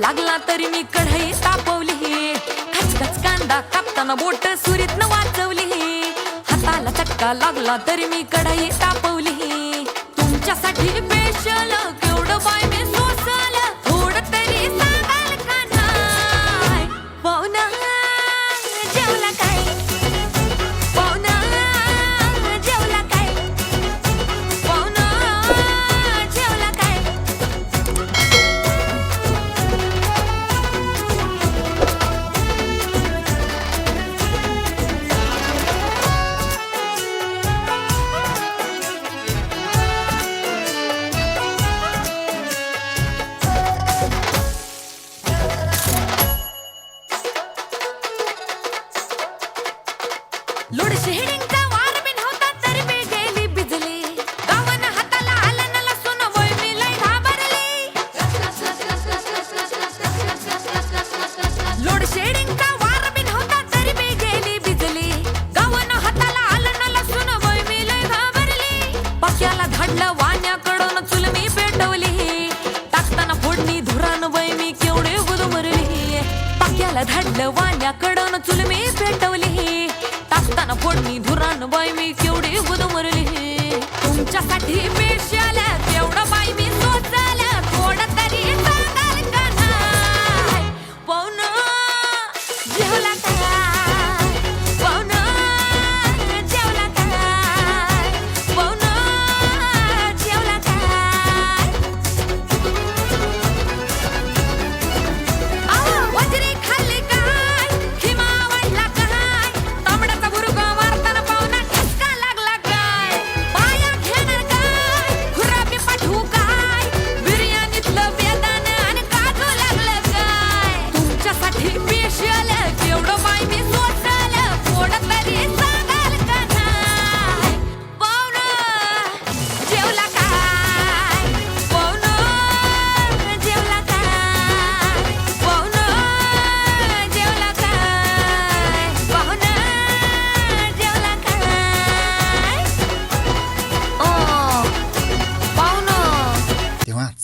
लागला तरी मी कढई तापवली. कचकच कांदा कापताना बोट सुरीत न वाचवली. हाताला चटका लागला तरी मी कढई तापवली. ya la लोड शेडिंगचा वार बिन होता तरी मी गेली बिजली. गावन हाताला आलं न लसून वय मी लय घाबरली. लोड शेडिंगचा वार बिन होता तरी मी गेली बिजली. गावन हाताला आलं न लसून वय मी लय घाबरली. पाक्याला धाडलं वाण्याकडून चुल मी पेटवली. टाकताना फोडणी धुरान वय मी केवढे गुदमरली. पाक्याला धाडलं वाण्याकडून चुल मी पेटवली. मी तुमच्यासाठी पेशाल